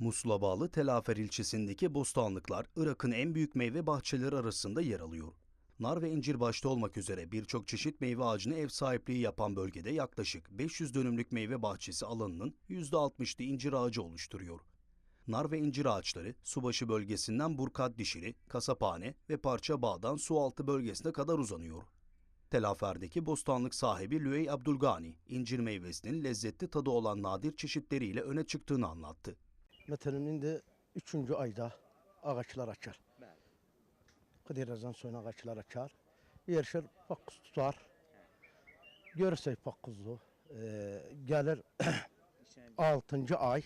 Musul'a bağlı Telafer ilçesindeki bostanlıklar Irak'ın en büyük meyve bahçeleri arasında yer alıyor. Nar ve incir başta olmak üzere birçok çeşit meyve ağacına ev sahipliği yapan bölgede yaklaşık 500 dönümlük meyve bahçesi alanının %60'ı incir ağacı oluşturuyor. Nar ve incir ağaçları Subaşı bölgesinden Burkat Dişili, Kasaphane ve Parça Bağ'dan Sualtı bölgesine kadar uzanıyor. Telafer'deki bostanlık sahibi Lüey Abdülgani, incir meyvesinin lezzetli tadı olan nadir çeşitleriyle öne çıktığını anlattı. Mesela indi üçüncü ayda ağaçlar açar. Kıdırızdan sonra ağaçlar açar. Yerşir pakuz tutar. Görürsek pakuzu. Ee, gelir altıncı ay.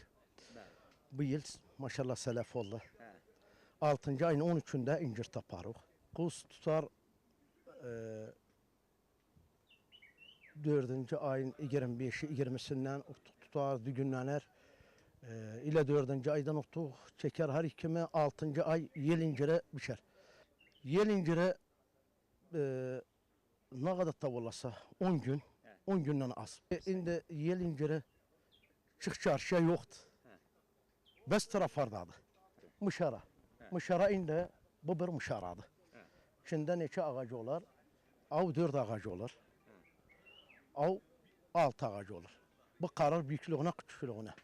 Bu yıl maşallah selef oldu. Altıncı ayın 13'ünde incir taparıq. Kuz tutar e, dördüncü ayın 25'i 20'sinden tutar, düğünlenir. Ee, ile dördüncü aydan otuq çeker her ikimi altıncı ay yel incire biçer. Yel incire e, ne kadar tavalasa 10 gün, 10 günden az. E, indi yel incire çık çarşıya yoktu. Bes taraflardadı. Mışara. Mışara indi bu bir mışaradı. İçinde neçe ağacı olar? Av dört ağacı olur. Av altı ağacı olur. Bu karar büyüklüğüne küçüklüğüne.